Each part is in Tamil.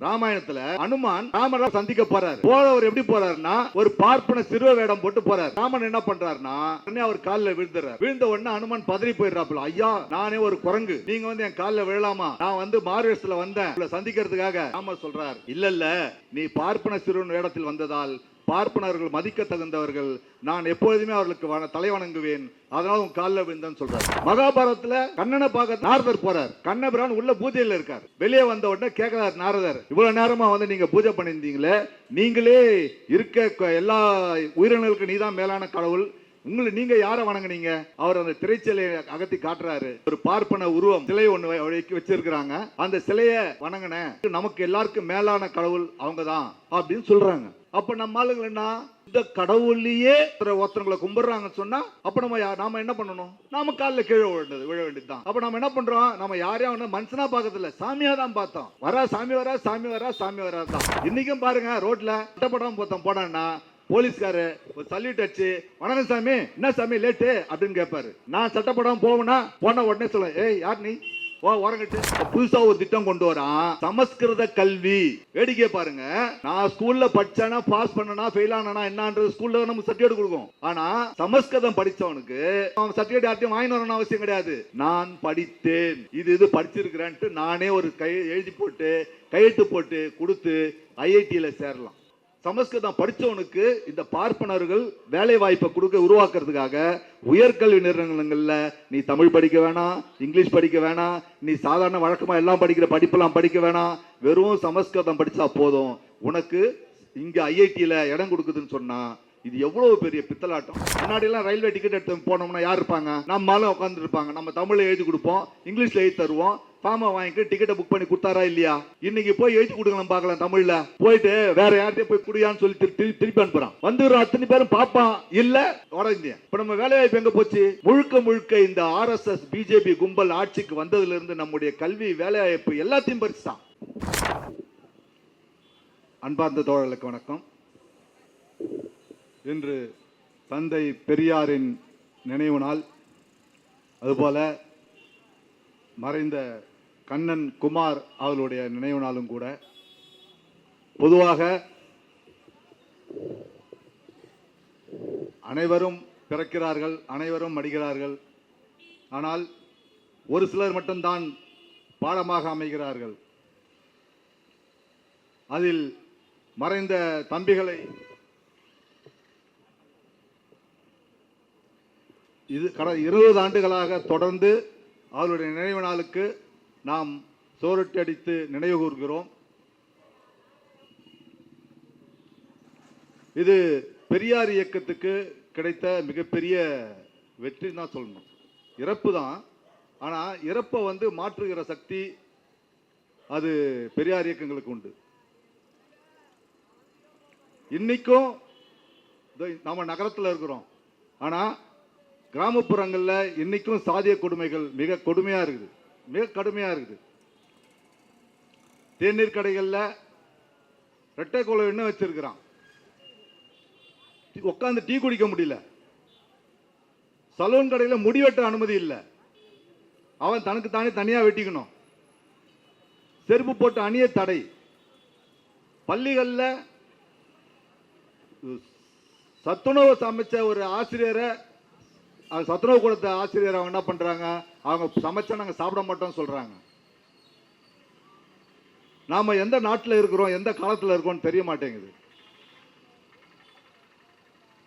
ராமாயணத்துல அனுமான் ராமரை சந்திக்க போறாரு. போறவர் எப்படி போறாருன்னா ஒரு பார்ப்பன சிறுவ வேடம் போட்டு போறாரு. ராமன் என்ன பண்றாருன்னா உடனே அவர் கால்ல விழுந்துறாரு விழுந்த உடனே அனுமான் பதறி போயிடுறாப்புல. ஐயா நானே ஒரு குரங்கு. நீங்க வந்து என் கால்ல விழலாமா? நான் வந்து மார்வேஸ்ல வந்தேன். சந்திக்கிறதுக்காக. ராமர் சொல்றாரு இல்ல இல்ல. நீ பார்ப்பன சிறுவன் வேடத்தில் வந்ததால் பார்ப்பனர்கள் மதிக்க தகுந்தவர்கள் நான் எப்பொழுதுமே அவர்களுக்கு தலை வணங்குவேன். அதனால உன் காலில் விழுந்தேன்னு சொல்றாரு. மகாபாரதத்துல கண்ணனை பார்க்க நாரதர் போறார். கண்ணபிரான் உள்ள பூஜையில இருக்கார். வெளியே வந்த உடனே கேட்கிறார் நாரதர் இவ்வளவு நேரமா வந்து நீங்க பூஜை பண்ணியிருந்தீங்களே? நீங்களே இருக்க எல்லா உயிரினங்களுக்கு நீதான் மேலான கடவுள். உங்களை நீங்க யாரை வணங்குனீங்க? அவர் அந்த திரைச்சிலையை அகத்தி காட்டுறாரு. ஒரு பார்ப்பன உருவம் சிலை ஒண்ணு வை- வச்சிருக்கிறாங்க. அந்த சிலையை வணங்கின நமக்கு எல்லாருக்கும் மேலான கடவுள் அவங்க தான் அப்படின்னு சொல்றாங்க. அப்ப நம்ம ஆளுங்கன்னா இந்த கடவுள்லயே ஒருத்தவங்களை கும்பிடுறாங்கன்னு சொன்னா அப்ப நம்ம யா- நாம என்ன பண்ணணும்? நாம காலில் கீழே விழுந்தது விழ வேண்டியதுதான். அப்ப நம்ம என்ன பண்றோம்? நம்ம யாரையும் வந்து மனுஷனா பார்க்கறதில்ல சாமியா தான் பார்த்தோம். வரா சாமி வரா சாமி வரா சாமி வரா தான் இன்னைக்கும் பாருங்க ரோட்ல சட்டப்படம் போத்தம் போனான்னா போலீஸ்காரு ஒரு சல்யூட் அடிச்சு வணக்கம் சாமி என்ன சாமி லேட்டு அப்படின்னு கேட்பாரு நான் சட்டப்படம் போவேனா போன உடனே சொல்ல ஏய் யார் நீ? ஓ ஓரங்கட்டு. புதுசா ஒரு திட்டம் கொண்டு வரான். சமஸ்கிருத கல்வி. வேடிக்கை பாருங்க. நான் ஸ்கூல்ல படிச்சானா பாஸ் பண்ணனா ஃபெயில் ஆனா என்னன்றது ஸ்கூல்ல நமக்கு சர்டிஃபிகேட் கொடுக்கும் ஆனா சமஸ்கிருதம் படிச்சவனுக்கு அவன் சர்டிஃபிகேட் யார்ட்டையும் வாங்கி வரணும் அவசியம் கிடையாது. நான் படித்தேன். இது இது படிச்சிருக்கிறேன்ட்டு நானே ஒரு கை எழுதி போட்டு கையெழுத்து போட்டு கொடுத்து ஐஐடியில சேரலாம். சமஸ்கிருதம் படித்தவனுக்கு இந்த பார்ப்பனர்கள் வேலை வாய்ப்பை கொடுக்க உருவாக்குறதுக்காக உயர்கல்வி நிறுவனங்களில் நீ தமிழ் படிக்க வேணாம் இங்கிலீஷ் படிக்க வேணாம் நீ சாதாரண வழக்கமாக எல்லாம் படிக்கிற படிப்பெல்லாம் படிக்க வேணாம் வெறும் சமஸ்கிருதம் படித்தா போதும். உனக்கு இங்கே ஐஐடியில் இடம் கொடுக்குதுன்னு சொன்னால் இது எவ்வளவு பெரிய பித்தலாட்டம்? முன்னாடியெல்லாம் ரயில்வே டிக்கெட் எடுத்து போனோம்னா யார் இருப்பாங்க? நம்மளும் உட்காந்துருப்பாங்க நம்ம தமிழில் எழுதி கொடுப்போம் இங்கிலீஷில் எழுதி தருவோம். ஃபார்மை வாங்கிட்டு டிக்கெட்டை புக் பண்ணி கொடுத்தாரா இல்லையா? இன்னைக்கு போய் எழுதி கொடுக்கலாம் பார்க்கலாம் தமிழ்ல. போயிட்டு வேற யார்கிட்டயும் போய் குடியான்னு சொல்லி திருப்பி அனுப்புறான். வந்துடுறோம் அத்தனை பேரும் பாப்பான் இல்ல வட இந்தியா. இப்ப நம்ம வேலை வாய்ப்பு எங்க போச்சு? முழுக்க முழுக்க இந்த ஆர்எஸ்எஸ் பிஜேபி கும்பல் ஆட்சிக்கு வந்ததுல இருந்து நம்முடைய கல்வி வேலை வாய்ப்பு எல்லாத்தையும் பறிச்சுதான் அன்பார்ந்த தோழர்களுக்கு வணக்கம். இன்று தந்தை பெரியாரின் நினைவு நாள். அதுபோல மறைந்த கண்ணன் குமார் அவர்களுடைய நினைவு நாளும் கூட. பொதுவாக அனைவரும் பிறக்கிறார்கள் அனைவரும் மடிகிறார்கள். ஆனால் ஒரு சிலர் மட்டும்தான் பாடமாக அமைகிறார்கள். அதில் மறைந்த தம்பிகளை இது கட இருபது ஆண்டுகளாக தொடர்ந்து அவருடைய நினைவு நாளுக்கு நாம் சோரட்டி அடித்து நினைவு கூர்கிறோம் இது பெரியார் இயக்கத்துக்கு கிடைத்த மிகப்பெரிய வெற்றி தான் சொல்லணும். இறப்பு தான். ஆனால் இறப்பை வந்து மாற்றுகிற சக்தி அது பெரியார் இயக்கங்களுக்கு உண்டு. இன்னைக்கும் நாம் நம்ம நகரத்தில் இருக்கிறோம். ஆனால் கிராமப்புறங்களில் இன்னைக்கும் சாதிய கொடுமைகள் மிக கொடுமையாக இருக்குது. மிக கடுமையா இருக்குது. தேநீர் கடைகளில் ரெட்டை குளம் என்ன வச்சிருக்கிறான். உட்காந்து டீ குடிக்க முடியல. சலூன் கடையில் முடி வெட்ட அனுமதி இல்லை. அவன் தனக்கு தானே தனியா வெட்டிக்கணும். செருப்பு போட்டு அணிய தடை. பள்ளிகளில் சத்துணவு சமைச்ச ஒரு ஆசிரியரை சத்துணவு கூடத்தை ஆசிரியர் அவங்க என்ன பண்ணுறாங்க அவங்க சமைச்சா நாங்கள் சாப்பிட மாட்டோம்னு சொல்கிறாங்க நாம் எந்த நாட்டில் இருக்கிறோம் எந்த காலத்தில் இருக்கோம்னு தெரிய மாட்டேங்குது.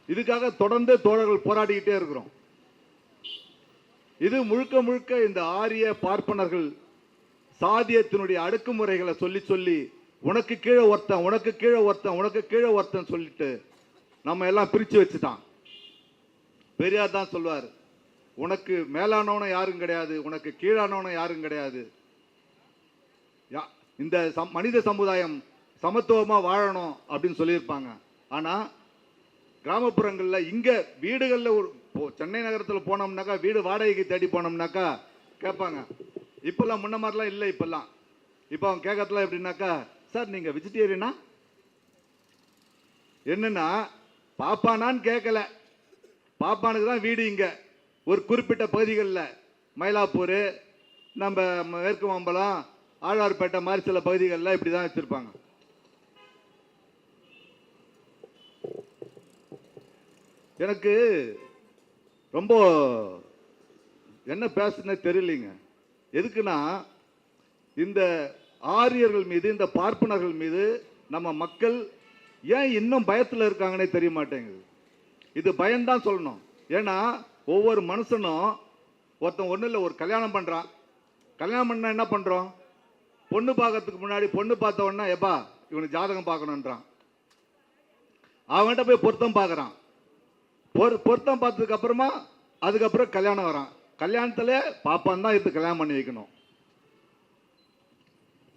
இதுக்காக தொடர்ந்து தோழர்கள் போராடிக்கிட்டே இருக்கிறோம். இது முழுக்க முழுக்க இந்த ஆரிய பார்ப்பனர்கள் சாதியத்தினுடைய அடுக்குமுறைகளை சொல்லி சொல்லி உனக்கு கீழே ஒருத்தன் உனக்கு கீழே ஒருத்தன் உனக்கு கீழே ஒருத்தன் சொல்லிட்டு நம்ம எல்லாம் பிரித்து வச்சுட்டான். பெரியார் தான் சொல்வார் உனக்கு மேலானவனும் யாரும் கிடையாது உனக்கு கீழானவனும் யாரும் கிடையாது. யா- இந்த சம்- மனித சமுதாயம் சமத்துவமாக வாழணும் அப்படின்னு சொல்லியிருப்பாங்க. ஆனால் கிராமப்புறங்களில் இங்கே வீடுகளில் ஒரு சென்னை நகரத்தில் போனோம்னாக்கா வீடு வாடகைக்கு தேடி போனோம்னாக்கா கேட்பாங்க. இப்போல்லாம் முன்ன மாதிரிலாம் இல்லை இப்போல்லாம். இப்போ அவங்க கேட்கறதுலாம் எப்படின்னாக்கா சார் நீங்கள் வெஜிடேரியனா என்னன்னா பாப்பானான்னு கேட்கல. பாப்பானுக்கு தான் வீடு இங்கே. ஒரு குறிப்பிட்ட பகுதிகளில். மயிலாப்பூர் நம்ம மேற்கு மாம்பலம் ஆழ்வார்பேட்டை மாதிரி சில பகுதிகளில் இப்படி தான் வச்சுருப்பாங்க. எனக்கு ரொம்ப என்ன பேசுனே தெரியலைங்க. எதுக்குன்னா இந்த ஆரியர்கள் மீது இந்த பார்ப்பனர்கள் மீது நம்ம மக்கள் ஏன் இன்னும் பயத்தில் இருக்காங்கன்னே தெரிய மாட்டேங்குது. இது பயம்தான் சொல்லணும். ஏன்னா ஒவ்வொரு மனுஷனும் ஒருத்தன் ஒன்றும் இல்லை ஒரு கல்யாணம் பண்ணுறான் கல்யாணம் பண்ணால் என்ன பண்ணுறோம் பொண்ணு பார்க்கறதுக்கு முன்னாடி பொண்ணு பார்த்த உடனே எப்பா இவனுக்கு ஜாதகம் பார்க்கணுன்றான் அவன்கிட்ட போய் பொருத்தம் பார்க்குறான். பொரு பொருத்தம் பார்த்ததுக்கு அப்புறமா அதுக்கப்புறம் கல்யாணம் வரான். கல்யாணத்தில் பாப்பான் தான் இது கல்யாணம் பண்ணி வைக்கணும்.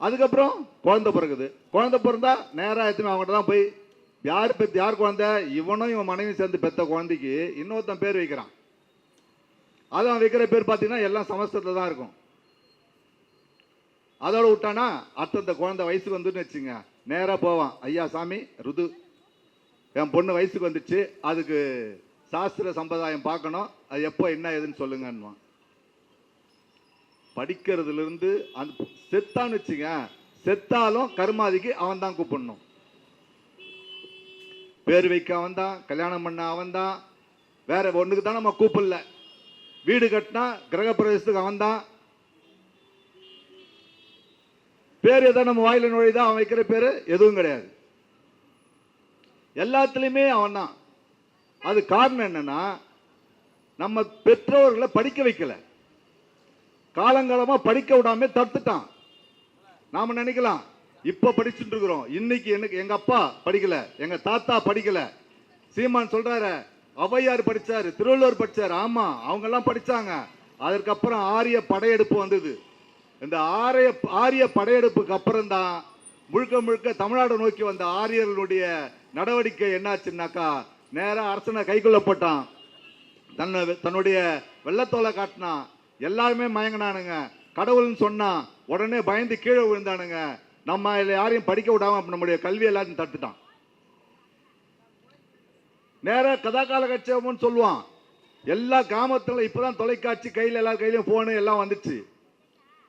அதுக்கப்புறம் குழந்தை பிறகுது குழந்தை பிறந்தா நேராக எத்தனை அவங்ககிட்ட தான் போய் யார் பெத்து யார் குழந்தை? இவனும் இவன் மனைவி சேர்ந்து பெத்த குழந்தைக்கு இன்னொருத்தன் பேர் வைக்கிறான். அது அவன் வைக்கிற பேர் பார்த்தீங்கன்னா எல்லாம் சமஸ்தத்தில் தான் இருக்கும். அதோட விட்டானா அத்தந்த குழந்தை வயசுக்கு வந்துன்னு வச்சுங்க நேராக போவான். ஐயா சாமி ருது. என் பொண்ணு வயசுக்கு வந்துச்சு அதுக்கு சாஸ்திர சம்பிரதாயம் பார்க்கணும். அது எப்போ என்ன ஏதுன்னு சொல்லுங்கன்னுவான். படிக்கிறதுலேருந்து அந்த செத்தான்னு வச்சுங்க செத்தாலும் கருமாதிக்கு அவன் தான் கூப்பிடணும். பேர் வைக்க அவன் தான் கல்யாணம் பண்ண அவன் தான் வேற ஒன்றுக்கு தான் நம்ம கூப்பிடல. வீடு கட்டினா கிரகப்பிரவேசத்துக்கு அவன் தான் பேர் எதோ நம்ம வாயில நுழைதான் அவன் வைக்கிற பேர் எதுவும் கிடையாது. எல்லாத்துலயுமே அவன் தான் அது காரணம் என்னன்னா நம்ம பெற்றோர்களை படிக்க வைக்கல. காலங்காலமா படிக்க விடாம தடுத்துட்டான். நாம நினைக்கலாம் இப்ப படிச்சுட்டு இருக்கிறோம் இன்னைக்கு எனக்கு எங்க அப்பா படிக்கல எங்க தாத்தா படிக்கல. சீமான் சொல்றாரு அவையார் படிச்சாரு திருவள்ளுவர் படிச்சாரு. ஆமா அவங்க எல்லாம் படிச்சாங்க. அதற்கப்புறம் ஆரிய படையெடுப்பு வந்தது. இந்த ஆரிய ஆரிய படையெடுப்புக்கு அப்புறம் தான் முழுக்க முழுக்க தமிழ்நாடு நோக்கி வந்த ஆரியர்களுடைய நடவடிக்கை என்னாச்சுன்னாக்கா நேராக அரசனை கைக்குள்ளப்பட்டான் தன்னை தன்னுடைய வெள்ளத்தோலை காட்டினான். எல்லாருமே மயங்கினானுங்க. கடவுள்னு சொன்னான் உடனே பயந்து கீழே விழுந்தானுங்க. நம்ம யாரையும் படிக்க விடாம நம்முடைய கல்வி எல்லாத்தையும் தட்டுட்டான் நேரா கதா காலகட்சேபம்னு சொல்லுவான். எல்லா கிராமத்துல இப்பதான் தொலைக்காட்சி கையில எல்லா கையிலயும் போனு எல்லாம் வந்துச்சு.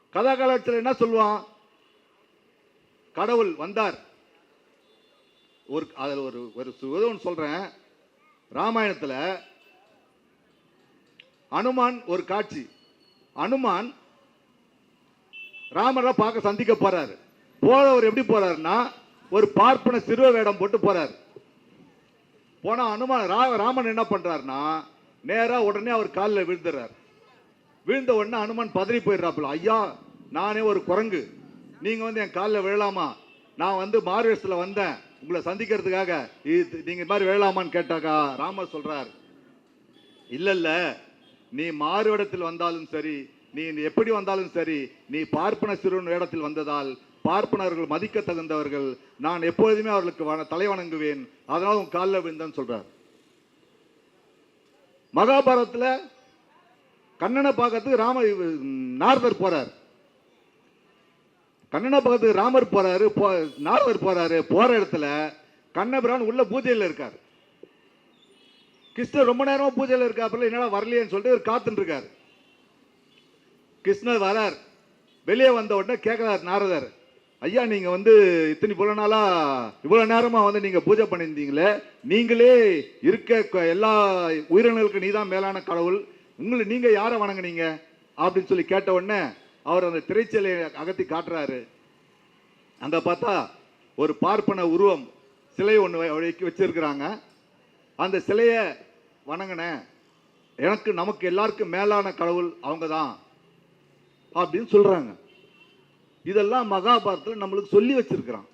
கதா காலகட்சத்தில் என்ன சொல்லுவான்? கடவுள் வந்தார். ஒரு அதில் ஒரு ஒரு உதவன் சொல்றேன். ராமாயணத்துல அனுமான் ஒரு காட்சி. அனுமான் ராமரை பார்க்க சந்திக்க போறாரு. போறவர் எப்படி போறாருன்னா ஒரு பார்ப்பன சிறுவ வேடம் போட்டு போறாரு. போனா அனுமான் ரா- ராமன் என்ன பண்றாருன்னா நேரா உடனே அவர் காலில் விழுந்துறார். விழுந்த உடனே அனுமான் பதறி போயிடுறாப்புல. ஐயா நானே ஒரு குரங்கு. நீங்க வந்து என் காலில் விழலாமா? நான் வந்து மார்வேஷத்துல வந்தேன். உங்களை சந்திக்கிறதுக்காக. இது நீங்க இது மாதிரி விழலாமான்னு கேட்டாக்கா ராமர் சொல்றார். இல்ல இல்ல நீ மாறுவேடத்தில் வந்தாலும் சரி நீ எப்படி வந்தாலும் சரி நீ பார்ப்பன சிறுவன் வேடத்தில் வந்ததால் பார்ப்பனர்கள் மதிக்க தகுந்தவர்கள் நான் எப்பொழுதுமே அவர்களுக்கு வண- தலை வணங்குவேன் அதனால் உன் காலில் விழுந்தேன்னு சொல்றார். மகாபாரதத்தில் கண்ணனை பார்க்கறதுக்கு ராம நாரதர் போறார். கண்ணனை பார்க்கறதுக்கு ராமர் போறாரு போ- நாரதர் போறாரு போற இடத்துல கண்ணபிரான் உள்ள பூஜையில் இருக்கார். கிருஷ்ணர் ரொம்ப நேரமா பூஜையில் இருக்காப்புல என்னடா வரலையேன்னு சொல்லிட்டு இவர் காத்துட்டு இருக்காரு. கிருஷ்ணர் வரார். வெளியே வந்த உடனே கேட்கிறார் நாரதர் ஐயா நீங்க வந்து இத்தனை இவ்வளவு நாளா இவ்வளவு நேரமா வந்து நீங்க பூஜை பண்ணியிருந்தீங்களே நீங்களே இருக்க எல்லா உயிரினங்களுக்கு நீதான் மேலான கடவுள். உங்களை நீங்க யாரை வணங்குனீங்க? அப்படின்னு சொல்லி கேட்ட உடனே அவர் அந்த திரைச்சலையை அகத்தி காட்டுறாரு. அங்க பார்த்தா ஒரு பார்ப்பன உருவம் சிலை ஒன்று வச்சிருக்கிறாங்க. அந்த சிலையை வணங்கினேன் எனக்கு நமக்கு எல்லாருக்கும் மேலான கடவுள் அவங்க தான் அப்படின்னு சொல்றாங்க. இதெல்லாம் மகாபாரத்தில் நம்மளுக்கு சொல்லி வச்சிருக்கிறான்.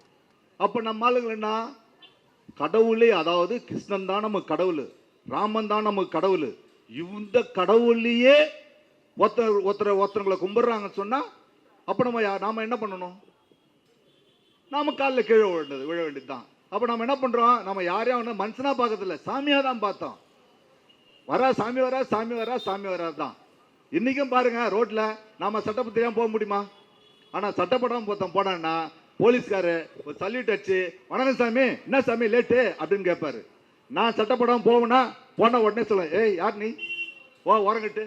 அப்போ நம்ம ஆளுங்கன்னா கடவுளே அதாவது கிருஷ்ணன் தான் நமக்கு கடவுள் ராமன் தான் நமக்கு கடவுள். இந்த கடவுளையே ஒருத்தர் ஒருத்தரை ஒருத்தவங்களை கும்பிட்றாங்கன்னு சொன்னால் அப்போ நம்ம யா- நாம என்ன பண்ணணும்? நாம காலில் கீழே விழுந்தது விழ வேண்டியதுதான். அப்போ நம்ம என்ன பண்ணுறோம் நம்ம யாரையும் ஒன்று மனுஷனாக பார்க்கறதில்ல சாமியாக தான் பார்த்தோம். வரா சாமி வரா சாமி வரா சாமி வரா தான் இன்றைக்கும் பாருங்கள் ரோட்டில் நாம் சட்டப்பு போக முடியுமா? ஆனால் சட்டப்படம் பொருத்தம் போனான்னா போலீஸ்காரு ஒரு சல்யூட் அடிச்சு வணக்கம் சாமி என்ன சாமி லேட்டு அப்படின்னு கேட்பாரு நான் சட்டப்படம் போவேனா? போன உடனே சொல்ல ஏய் யார் நீ? ஓ ஓரங்கட்டு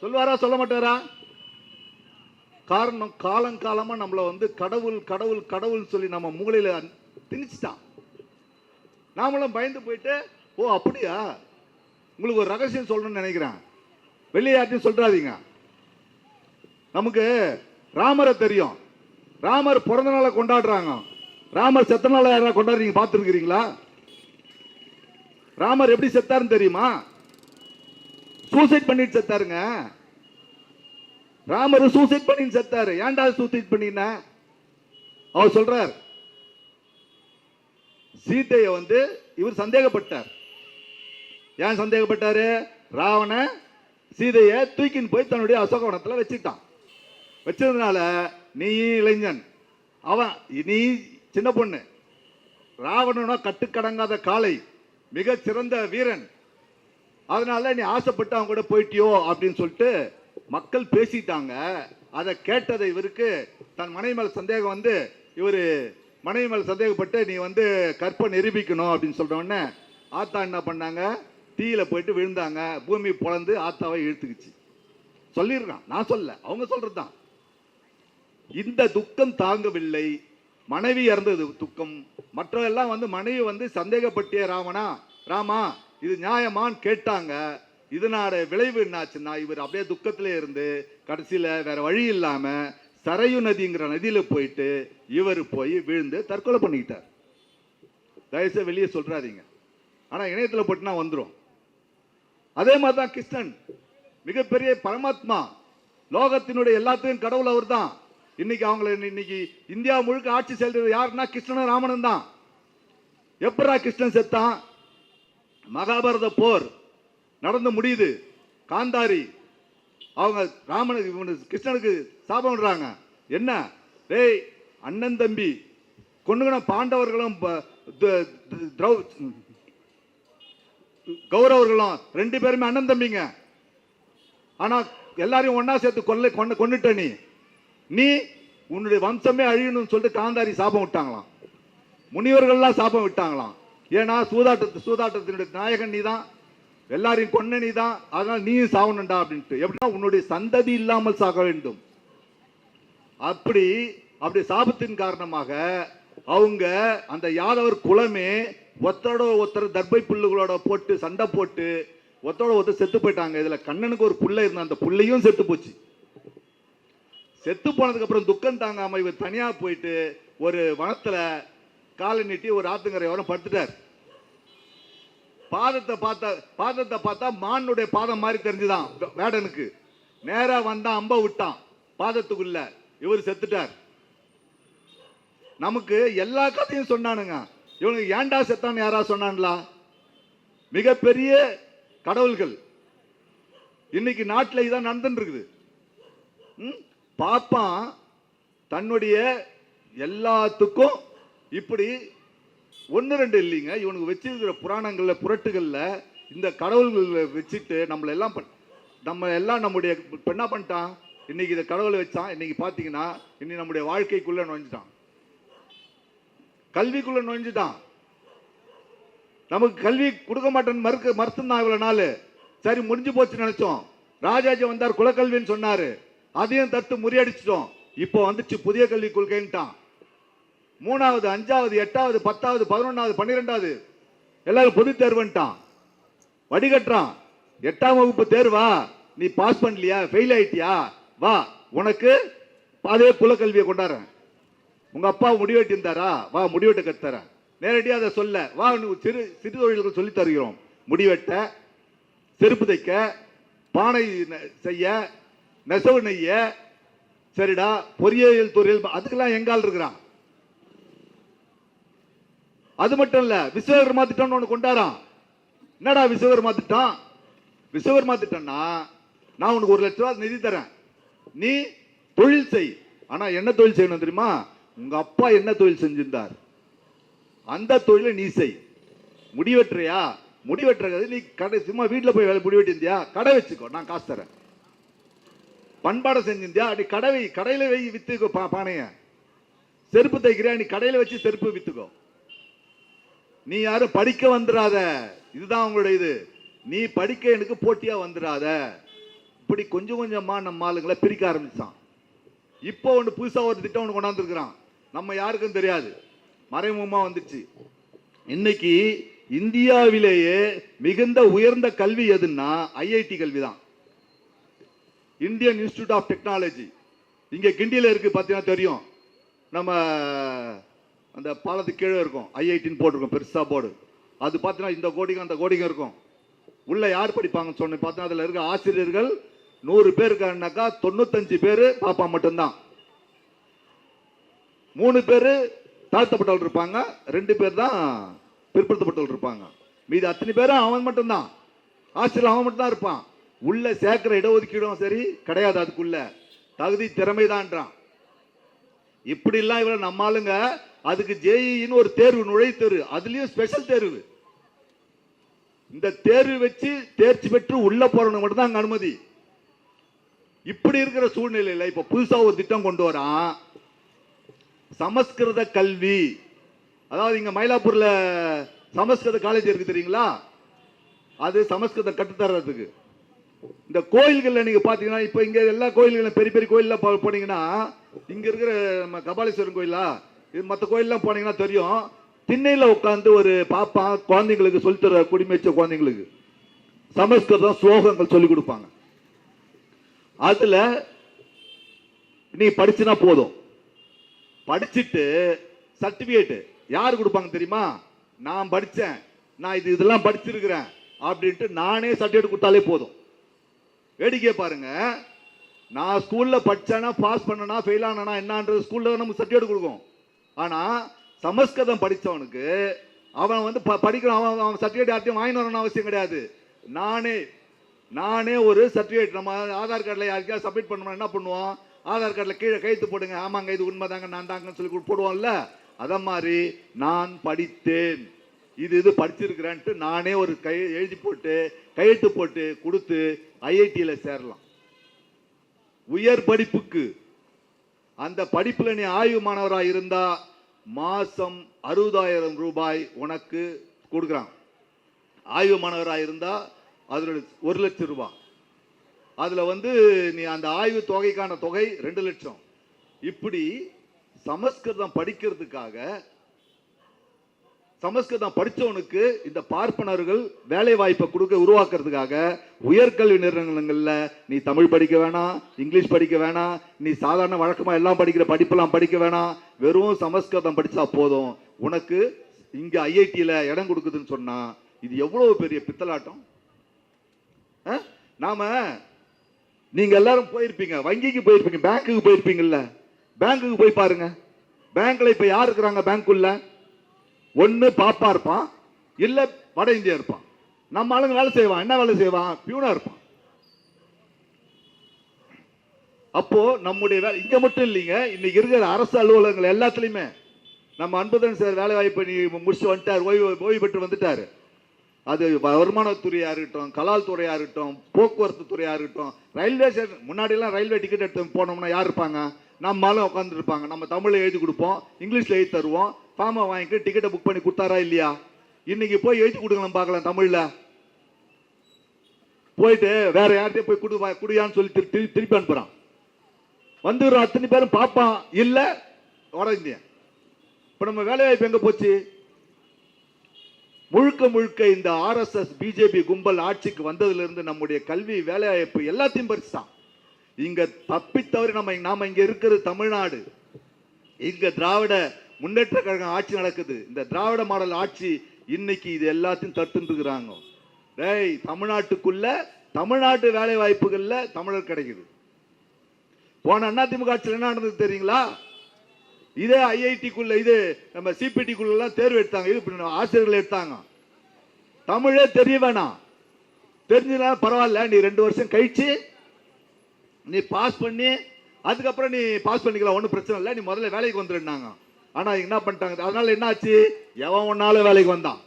சொல்லுவாரா சொல்ல மாட்டாரா? காரணம் காலங்காலமாக நம்மளை வந்து கடவுள் கடவுள் கடவுள் சொல்லி நம்ம மூளையில் திணிச்சிட்டான். நாமளும் பயந்து போயிட்டு ஓ அப்படியா? உங்களுக்கு ஒரு ரகசியம் சொல்லணும்னு நினைக்கிறேன். வெளியே யார்ட்டையும் சொல்றாதீங்க. நமக்கு ராமரை தெரியும். ராமர் பிறந்த நாளை கொண்டாடுறாங்க. ராமர் செத்த நாளை யாராவது கொண்டாடுறீங்க பார்த்துருக்கிறீங்களா? ராமர் எப்படி செத்தாருன்னு தெரியுமா? சூசைட் பண்ணிட்டு செத்தாருங்க. ராமர் சூசைட் பண்ணி செத்தாரு. ஏன்டா சூசைட் பண்ணின? அவர் சொல்றார் சீதையை வந்து இவர் சந்தேகப்பட்டார். ஏன் சந்தேகப்பட்டாரு? ராவண சீதையை தூக்கின்னு போய் தன்னுடைய அசோகவனத்தில் வச்சுட்டான் வச்சதுனால நீ இளைஞன். அவன் நீ சின்ன பொண்ணு. ராவணனோ கட்டுக்கடங்காத காளை மிக சிறந்த வீரன். அதனால நீ ஆசைப்பட்டு அவங்க கூட போயிட்டியோ அப்படின்னு சொல்லிட்டு மக்கள் பேசிட்டாங்க. அதை கேட்டதை இவருக்கு தன் மனைவி மேல சந்தேகம் வந்து இவர் மனைவி மேல சந்தேகப்பட்டு நீ வந்து கற்பை நிரூபிக்கணும் அப்படின்னு சொல்ற உடனே ஆத்தா என்ன பண்ணாங்க? தீயில போயிட்டு விழுந்தாங்க. பூமி பொழந்து ஆத்தாவை இழுத்துக்குச்சு. சொல்லிடுறான். நான் சொல்ல அவங்க சொல்றதுதான். இந்த துக்கம் தாங்கவில்லை. மனைவி இறந்தது துக்கம். மற்றவெல்லாம் வந்து மனைவி வந்து சந்தேகப்பட்டிய ராமனா ராமா இது நியாயமான்னு கேட்டாங்க. இதனால விளைவு என்னாச்சுன்னா இவர் அப்படியே துக்கத்திலே இருந்து கடைசியில வேற வழி இல்லாம சரையு நதிங்கிற நதியில போயிட்டு இவர் போய் விழுந்து தற்கொலை பண்ணிக்கிட்டார். தயவுசெய்து வெளியே சொல்றாதீங்க. ஆனா இணையத்துல போட்டுனா வந்துரும். அதே மாதிரி தான் கிருஷ்ணன். மிகப்பெரிய பரமாத்மா. லோகத்தினுடைய எல்லாத்தையும் கடவுள் அவர் தான் இன்னைக்கு அவங்கள இன்னைக்கு இந்தியா முழுக்க ஆட்சி செல்றது யாருன்னா கிருஷ்ணன் ராமனும் தான். எப்படா கிருஷ்ணன் செத்தான்? மகாபாரத போர் நடந்து முடியுது. காந்தாரி அவங்க ராமனுக்கு கிருஷ்ணனுக்கு சாபம் விடுறாங்க. என்ன? டேய் அண்ணன் தம்பி கொண்டுகன பாண்டவர்களும் ப- த- கௌரவர்களும் ரெண்டு பேருமே அண்ணன் தம்பிங்க. ஆனா எல்லாரையும் ஒன்னா சேர்த்து கொல்ல கொண்டு கொண்டுட்ட நீ. நீ உன்னுடைய வம்சமே அழியணும்னு சொல்லிட்டு காந்தாரி சாபம் விட்டாங்களாம். முனிவர்கள்லாம் சாபம் விட்டாங்களாம். ஏன்னா சூதாட்டத்து சூதாட்டத்தினுடைய நாயகன் நீ தான் எல்லாரையும் கொன்ன நீ தான் அதனால் நீயும் சாகணும்டா அப்படின்ட்டு. எப்படின்னா உன்னுடைய சந்ததி இல்லாமல் சாக வேண்டும். அப்படி அப்படி சாபத்தின் காரணமாக அவங்க அந்த யாதவர் குலமே ஒத்தரோட ஒருத்தர் தர்பை புல்லுகளோட போட்டு சண்டை போட்டு ஒத்தரோட ஒருத்தர் செத்து போயிட்டாங்க. இதில் கண்ணனுக்கு ஒரு புள்ள இருந்த அந்த புள்ளையும் செத்து போச்சு. செத்து போனதுக்கு அப்புறம் துக்கம் தாங்காம இவர் தனியா போயிட்டு ஒரு வனத்துல காலை நீட்டி ஒரு ஆத்துங்கரையோரம் படுத்துட்டார். பாதத்தை பார்த்தா பாதத்தை பார்த்தா மானுடைய பாதம் மாதிரி தெரிஞ்சுதான் வேடனுக்கு. நேரா வந்தா அம்ப விட்டான் பாதத்துக்குள்ள. இவர் செத்துட்டார். நமக்கு எல்லா கதையும் சொன்னானுங்க. இவனுக்கு ஏன்டா செத்தான்னு யாரா சொன்னான்லா மிகப்பெரிய கடவுள்கள். இன்னைக்கு நாட்டில் இதான் நடந்துட்டு இருக்குது. ம்? பாப்பான் தன்னுடைய எல்லாத்துக்கும் இப்படி ஒன்று ரெண்டு இல்லைங்க. இவனுக்கு வச்சிருக்கிற புராணங்களில் புரட்டுகளில் இந்த கடவுள்களை வச்சுட்டு நம்மளை எல்லாம் பண்- நம்ம எல்லாம் நம்முடைய இப்போ என்ன பண்ணிட்டான்? இன்னைக்கு இந்த கடவுளை வச்சான். இன்னைக்கு பார்த்தீங்கன்னா இன்னைக்கு நம்முடைய வாழ்க்கைக்குள்ளே நுழைஞ்சிட்டான். கல்விக்குள்ளே நுழைஞ்சிட்டான். நமக்கு கல்வி கொடுக்க மாட்டேன்னு மறுக்க மறுத்துந்தான் இவ்வளோ நாள். சரி முடிஞ்சு போச்சு நினச்சோம். ராஜாஜி வந்தார் குலக்கல்வின்னு சொன்னார். அதையும் தட்டு முறியடிச்சிட்டோம். இப்போ வந்துச்சு புதிய கல்விக் கொள்கைன்ட்டான். மூணாவது அஞ்சாவது எட்டாவது பத்தாவது பதினொன்னாவது பன்னிரெண்டாவது. எல்லாரும் பொது தேர்வுன்ட்டான். வடிகட்டுறான். எட்டாம் வகுப்பு தேர்வா? நீ பாஸ் பண்ணலையா? ஃபெயில் ஆயிட்டியா? வா உனக்கு அதே குலக்கல்வியை கொண்டாடுறேன். உங்க அப்பா முடிவெட்டி இருந்தாரா வா முடிவெட்ட கத்துறேன் நேரடியாக அதை சொல்ல. வா சிறு சிறு தொழில்கள் சொல்லி தருகிறோம். முடிவெட்ட செருப்பு தைக்க பானை செய்ய நெசவு நெய்ய சரிடா பொறியியல் துறையில் அதுக்கெல்லாம் எங்கால் இருக்கிறான்? அது மட்டும் இல்ல விஸ்வகர்மா திட்டம்னு ஒண்ணு கொண்டாராம். என்னடா விஸ்வகர்மா திட்டம்? விஸ்வகர்மா திட்டம்னா நான் உனக்கு ஒரு லட்ச ரூபா நிதி தரேன். நீ தொழில் செய். ஆனா என்ன தொழில் செய்யணும் தெரியுமா? உங்க அப்பா என்ன தொழில் செஞ்சிருந்தார்? அந்த தொழிலை நீ செய். முடிவெட்டுறியா? முடிவெட்டுறது நீ கடை சும்மா வீட்டில் போய் வேலை முடிவெட்டிருந்தியா? கடை வச்சுக்கோ நான் காசு தரேன். பண்பாடை செஞ்சிருந்தியா? நீ கடை வை வை வித்துக்கோ பா பானைய. செருப்பு தைக்கிறியா? நீ கடையில் வச்சு செருப்பு வித்துக்கோ. நீ யாரும் படிக்க வந்துடாத இதுதான் உங்களுடைய இது. நீ படிக்க எனக்கு போட்டியாக வந்துடாத இப்படி கொஞ்சம் கொஞ்சமாக நம்ம ஆளுங்களை பிரிக்க ஆரம்பித்தான் இப்போ ஒன்று புதுசாக ஒரு திட்டம் ஒன்று கொண்டாந்துருக்குறான். நம்ம யாருக்கும் தெரியாது. மறைமுகமாக வந்துச்சு. இன்னைக்கு இந்தியாவிலேயே மிகுந்த உயர்ந்த கல்வி எதுன்னா ஐஐடி கல்வி தான் இந்தியன் இன்ஸ்டிடியூட் ஆஃப் டெக்னாலஜி இங்கே கிண்டியில் இருக்குது பார்த்தீங்கன்னா தெரியும். நம்ம அந்த பாலத்துக்கு கீழே இருக்கும். ஐஐடின்னு போட்டிருக்கோம் பெருசாக போர்டு. அது பார்த்தீங்கன்னா இந்த கோடிக்கும் அந்த கோடிக்கும் இருக்கும். உள்ளே யார் படிப்பாங்கன்னு சொன்ன பார்த்தா அதில் இருக்க ஆசிரியர்கள் நூறு பேர் இருக்காங்கனாக்கா தொண்ணூத்தஞ்சு பேர் பாப்பா மட்டும்தான். மூணு பேர் தாழ்த்தப்பட்டவர்கள் இருப்பாங்க. ரெண்டு பேர் தான் பிற்படுத்தப்பட்டவர்கள் இருப்பாங்க. மீதி அத்தனை பேரும் அவன் மட்டும்தான். ஆசிரியர் அவன் மட்டும்தான் இருப்பான். உள்ள சேர்க்கிற இடஒதுக்கீடும் சரி கிடையாது அதுக்குள்ள. தகுதி திறமைதான்றான். இப்படி எல்லாம் இவ்வளவு நம்ம ஆளுங்க அதுக்கு ஜேஇன்னு ஒரு தேர்வு நுழைவுத் தேர்வு. அதுலயும் ஸ்பெஷல் தேர்வு. இந்த தேர்வு வச்சு தேர்ச்சி பெற்று உள்ள போறவங்க மட்டும் தான் அனுமதி. இப்படி இருக்கிற சூழ்நிலையில் இப்ப புதுசா ஒரு திட்டம் கொண்டு வரான். சமஸ்கிருத கல்வி. அதாவது இங்க மயிலாப்பூர்ல சமஸ்கிருத காலேஜ் இருக்கு தெரியுங்களா? அது சமஸ்கிருதம் கற்றுத்தர்றதுக்கு இந்த கோயில்கள்ல நீங்க பாத்தீங்கன்னா இப்ப இங்க எல்லா கோயில்களும் பெரிய பெரிய கோயில்ல போனீங்கன்னா இங்க இருக்கிற நம்ம கபாலீஸ்வரன் கோயிலா இது மற்ற கோயில்லாம் போனீங்கன்னா தெரியும். திண்ணையில உட்கார்ந்து ஒரு பாப்பா குழந்தைங்களுக்கு சொல்லித் தர குடிமைச்ச குழந்தைங்களுக்கு. சமஸ்கிருதம் ஸ்லோகங்கள் சொல்லி கொடுப்பாங்க. அதுல நீ படிச்சுனா போதும். படிச்சுட்டு சர்டிபிகேட் யார் கொடுப்பாங்க தெரியுமா? நான் படிச்சேன். நான் இது இதெல்லாம் படிச்சிருக்கிறேன். அப்படின்ட்டு நானே சர்டிஃபிகேட் கொடுத்தாலே போதும். வேடிக்கை பாருங்க. நான் ஸ்கூல்ல படிச்சேனா பாஸ் பண்ணனா ஃபெயில் ஆனா என்னன்றது ஸ்கூல்ல நமக்கு சர்டிஃபிகேட் கொடுக்கும் ஆனா சமஸ்கிருதம் படித்தவனுக்கு அவன் வந்து ப- படிக்கிறான் அவன் அவன் சர்டிஃபிகேட் யார்ட்டையும் வாங்கி வரணும்னு அவசியம் கிடையாது. நானே நானே ஒரு சர்டிஃபிகேட் நம்ம ஆதார் கார்டில் யாருக்காவது சப்மிட் பண்ணணும் என்ன பண்ணுவோம்? ஆதார் கார்டில் கீழே கைத்து போடுங்க. ஆமாங்க இது உண்மைதாங்க நான் தாங்கன்னு சொல்லி போடுவோம்ல. அதை மாதிரி நான் படித்தேன். இது இது படிச்சிருக்கிறேன்ட்டு நானே ஒரு கை எழுதி போட்டு கையெழுத்து போட்டு கொடுத்து ஐஐடியில் சேரலாம். உயர் படிப்புக்கு. அந்த படிப்பில் நீ ஆய்வு மாணவராக இருந்தால் மாதம் அறுபதாயிரம் ரூபாய் உனக்கு கொடுக்குறான். ஆய்வு மாணவராக இருந்தால் அதோட ஒரு லட்சம் ரூபாய் அதில் வந்து நீ அந்த ஆய்வு தொகைக்கான தொகை ரெண்டு லட்சம். இப்படி சமஸ்கிருதம் படிக்கிறதுக்காக சமஸ்கிருதம் படித்தவனுக்கு இந்த பார்ப்பனர்கள் வேலை வாய்ப்பை கொடுக்க உருவாக்குறதுக்காக உயர்கல்வி நிறுவனங்களில் நீ தமிழ் படிக்க வேணாம் இங்கிலீஷ் படிக்க வேணாம் நீ சாதாரண வழக்கமாக எல்லாம் படிக்கிற படிப்பெல்லாம் படிக்க வேணாம் வெறும் சமஸ்கிருதம் படித்தா போதும். உனக்கு இங்கே ஐஐடியில் இடம் கொடுக்குதுன்னு சொன்னால் இது எவ்வளவு பெரிய பித்தலாட்டம்? ஆ? நாம நீங்கள் எல்லாரும் போயிருப்பீங்க வங்கிக்கு போயிருப்பீங்க பேங்க்குக்கு போயிருப்பீங்கல்ல. பேங்க்குக்கு போய் பாருங்க. பேங்க்ல இப்போ யார் இருக்கிறாங்க பேங்க்குள்ள? ஒன்று பாப்பா இருப்பான் இல்ல வட இந்தியா இருப்பான் நம்ம ஆளுங்க வேலை செய்வான் என்ன வேலை செய்வான்? பியூனா இருப்பான். அப்போ நம்முடைய வேலை இங்க மட்டும் இல்லைங்க இன்னைக்கு இருக்கிற அரசு அலுவலகங்கள் எல்லாத்துலயுமே நம்ம அன்புதன் சார் வேலை வாய்ப்பு நீ முடிச்சு வந்துட்டார் ஓய்வு ஓய்வு பெற்று வந்துட்டாரு. அது வருமானத்துறையா இருக்கட்டும் கலால் துறையா இருக்கட்டும் போக்குவரத்து துறையா இருக்கட்டும் ரயில்வே ஸ்டேஷன் முன்னாடிலாம் ரயில்வே டிக்கெட் எடுத்து போனோம்னா யார் இருப்பாங்க? நம்மளும் உட்காந்துருப்பாங்க நம்ம தமிழில் எழுதி கொடுப்போம் இங்கிலீஷில் எழுதி தருவோம். ஃபார்மை வாங்கிட்டு டிக்கெட்டை புக் பண்ணி கொடுத்தாரா இல்லையா? இன்னைக்கு போய் எழுதி கொடுக்கலாம் பார்க்கலாம் தமிழ்ல. போயிட்டு வேற யார்கிட்டயும் போய் குடு வா- குடியான்னு சொல்லி திரு- திருப்பி அனுப்புறான். வந்துடுறோம் அத்தனை பேரும் பார்ப்பான் இல்லை வட இந்தியன் இப்போ நம்ம வேலைவாய்ப்பு எங்கே போச்சு? முழுக்க முழுக்க இந்த ஆர்எஸ்எஸ் பிஜேபி கும்பல் ஆட்சிக்கு வந்ததுலேருந்து நம்முடைய கல்வி வேலைவாய்ப்பு எல்லாத்தையும் பறிச்சுதான் இங்க தப்பி தவறி நம்ம நாம இங்கே இருக்கிறது தமிழ்நாடு. இங்க திராவிட முன்னேற்ற கழகம் ஆட்சி நடக்குது. இந்த திராவிட மாடல் ஆட்சி இன்னைக்கு இது எல்லாத்தையும் தடுத்துட்டு டேய் தமிழ்நாட்டுக்குள்ள தமிழ்நாட்டு வேலை வாய்ப்புகள்ல தமிழர் கிடைக்குது. போன அண்ணா திமுக ஆட்சியில் என்ன நடந்தது தெரியுங்களா? இதே ஐஐடிக்குள்ள இது நம்ம சிபிடிக்குள்ளெல்லாம் தேர்வு எடுத்தாங்க. இது ஆசிரியர்கள் எடுத்தாங்க. தமிழே தெரிய வேணாம். தெரிஞ்சுனா பரவாயில்ல நீ ரெண்டு வருஷம் கழிச்சு நீ பாஸ் பண்ணி அதுக்கப்புறம் நீ பாஸ் பண்ணிக்கலாம் ஒன்றும் பிரச்சனை இல்லை. நீ முதல்ல வேலைக்கு வந்துருந்தாங்க ஆனால் என்ன பண்ணிட்டாங்க? அதனால என்ன ஆச்சு எவன் ஒன்னாலும் வேலைக்கு வந்தான்.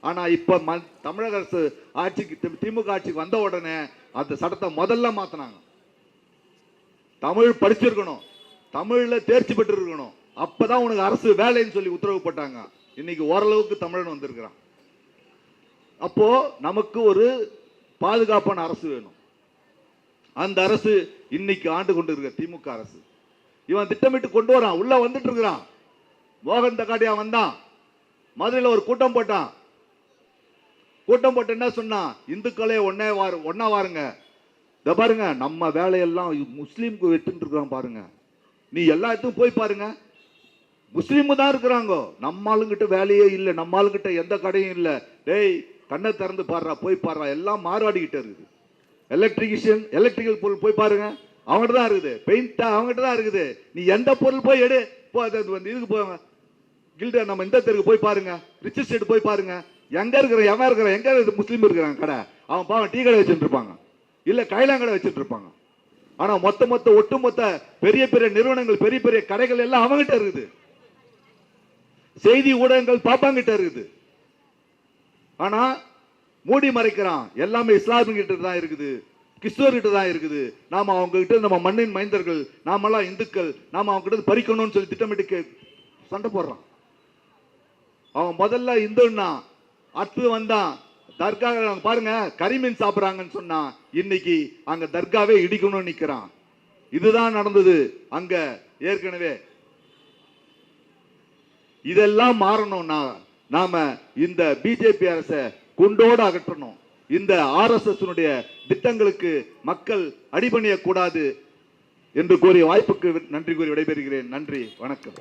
ஆனால் இப்போ ம- தமிழக அரசு ஆட்சிக்கு தி- திமுக ஆட்சிக்கு வந்த உடனே அந்த சட்டத்தை முதல்ல மாற்றினாங்க தமிழ் படிச்சிருக்கணும். தமிழில் தேர்ச்சி பெற்று இருக்கணும் அப்பதான் உனக்கு அரசு வேலைன்னு சொல்லி உத்தரவு போட்டாங்க. இன்னைக்கு ஓரளவுக்கு தமிழன் வந்திருக்கிறான். அப்போ நமக்கு ஒரு பாதுகாப்பான அரசு வேணும். அந்த அரசு இன்னைக்கு ஆண்டு கொண்டு இருக்க திமுக அரசு. இவன் திட்டமிட்டு கொண்டு வரான். உள்ள வந்துட்டு இருக்கிறான். மோகன் தக்காடியா வந்தான். மதுரையில் ஒரு கூட்டம் போட்டான். கூட்டம் போட்டு என்ன சொன்னான்? இந்துக்களே ஒன்னே வாரு ஒன்னா வாருங்க. இதை பாருங்க நம்ம வேலையெல்லாம் முஸ்லீம்க்கு வெட்டுன்னு இருக்கிறான் பாருங்க. நீ எல்லா இடத்துக்கும் போய் பாருங்க. முஸ்லீமு தான் இருக்கிறாங்க. நம்ம ஆளுங்கிட்ட வேலையே இல்லை நம்ம ஆளுங்கிட்ட எந்த கடையும் இல்லை. டேய் கண்ணை திறந்து பாடுறா போய் பாடுறா எல்லாம் மாறுவாடிக்கிட்ட இருக்குது. எலக்ட்ரிஷியன் எலக்ட்ரிக்கல் பொருள் போய் பாருங்க. அவங்ககிட்ட தான் இருக்குது. பெயிண்ட் அவங்ககிட்ட தான் இருக்குது. நீ எந்த பொருள் போய் எடு. போ அது வந்து இதுக்கு போங்க. கில்ட நம்ம இந்த தெருக்கு போய் பாருங்க. ரிச் ஸ்டேட் போய் பாருங்க. எங்க இருக்கிற எவன் இருக்கிற எங்க முஸ்லீம் இருக்கிறாங்க கடை. அவன் பாவன் டீ கடை வச்சுட்டு இருப்பாங்க. இல்ல கைலாங்கடை வச்சுட்டு இருப்பாங்க. ஆனா மொத்த மொத்த ஒட்டு மொத்த பெரிய பெரிய நிறுவனங்கள் பெரிய பெரிய கடைகள் எல்லாம் அவங்ககிட்ட இருக்குது. செய்தி ஊடகங்கள் பாப்பாங்கிட்ட இருக்குது. ஆனா மூடி மறைக்கிறான். எல்லாமே இஸ்லாமிய தான் இருக்குது. கிறிஸ்துவர்கிட்ட தான் இருக்குது. நாம அவங்க கிட்ட நம்ம மண்ணின் மைந்தர்கள் நாமெல்லாம் இந்துக்கள் நாம அவங்க கிட்ட பறிக்கணும்னு சொல்லி திட்டமிட்டு சண்டை போடுறான். அவன் முதல்ல இந்துன்னா அடுத்து வந்தான் தர்கா பாருங்க கரிமீன் சாப்பிட்றாங்கன்னு சொன்னான் இன்னைக்கு அங்க தர்காவே இடிக்கணும்னு நிக்கிறான். இதுதான் நடந்தது. அங்க ஏற்கனவே இதெல்லாம் மாறணும்னா நாம இந்த பிஜேபி அரசை குண்டோடு அகற்றணும். இந்த ஆர்எஸ்எஸ் திட்டங்களுக்கு மக்கள் அடிபணிய கூடாது என்று கூறிய வாய்ப்புக்கு நன்றி கூறி விடைபெறுகிறேன். நன்றி வணக்கம்.